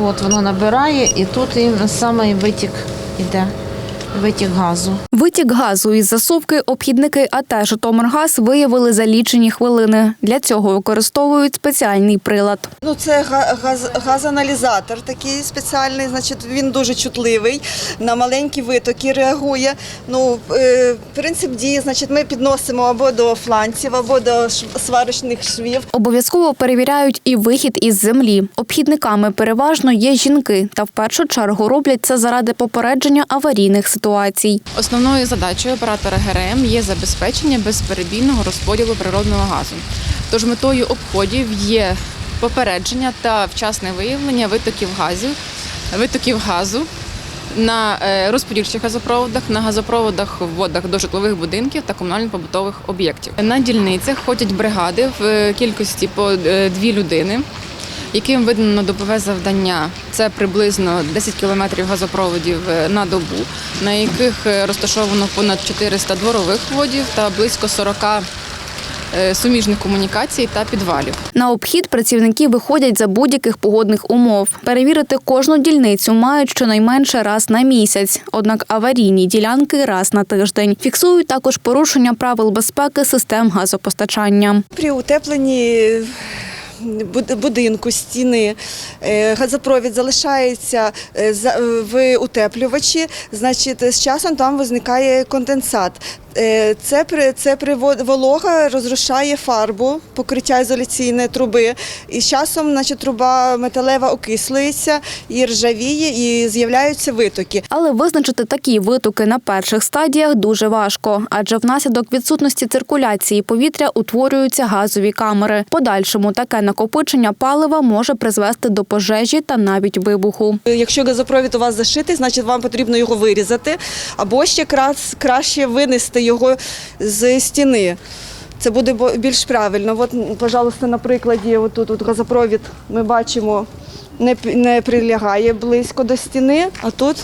От воно набирає, і тут і саме витік іде, витік газу. Витік газу із засувки обхідники АТ «Житомиргаз» виявили за лічені хвилини. Для цього використовують спеціальний прилад. Ну, це га- газ, газаналізатор такий спеціальний, значить він дуже чутливий, на маленькі витоки реагує. Ну, е, принцип дії, значить, ми підносимо або до фланців, або до сварочних швів. Обов'язково перевіряють і вихід із землі. Обхідниками переважно є жінки, та в першу чергу роблять це заради попередження аварійних ситуацій. Основною задачею оператора ГРМ є забезпечення безперебійного розподілу природного газу. Тож метою обходів є попередження та вчасне виявлення витоків газів, витоків газу на е, розподільчих газопроводах, на газопроводах в водах до житлових будинків та комунально-побутових об'єктів. На дільницях ходять бригади в е, кількості по е, дві людини яким видано добове завдання. Це приблизно 10 кілометрів газопроводів е, на добу, на яких е, розташовано понад 400 дворових водів та близько 40 е, суміжних комунікацій та підвалів. На обхід працівники виходять за будь-яких погодних умов. Перевірити кожну дільницю мають щонайменше раз на місяць, однак аварійні ділянки раз на тиждень. Фіксують також порушення правил безпеки систем газопостачання. При утепленні будинку, стіни, е, газопровід залишається е, в утеплювачі, значить, з часом там виникає конденсат. Е, Це, це волога розрушає фарбу, покриття ізоляційної труби. І з часом значить, труба металева окислюється і ржавіє, і з'являються витоки. Але визначити такі витоки на перших стадіях дуже важко, адже внаслідок відсутності циркуляції повітря утворюються газові камери. Подальшому таке накопичення палива може призвести до пожежі та навіть вибуху. Якщо газопровід у вас зашитий, значить вам потрібно його вирізати, або ще краще винести його з стіни. Це буде більш правильно. От, пожалуйста, на прикладі, отут от газопровід ми бачимо, не, не прилягає близько до стіни, а тут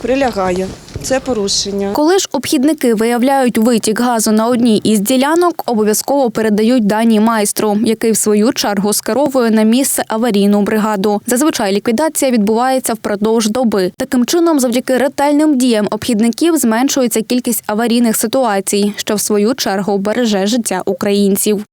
прилягає. Це порушення. Коли ж обхідники виявляють витік газу на одній із ділянок, обов'язково передають дані майстру, який в свою чергу скеровує на місце аварійну бригаду. Зазвичай ліквідація відбувається впродовж доби. Таким чином, завдяки ретельним діям обхідників зменшується кількість аварійних ситуацій, що в свою чергу береже життя українців.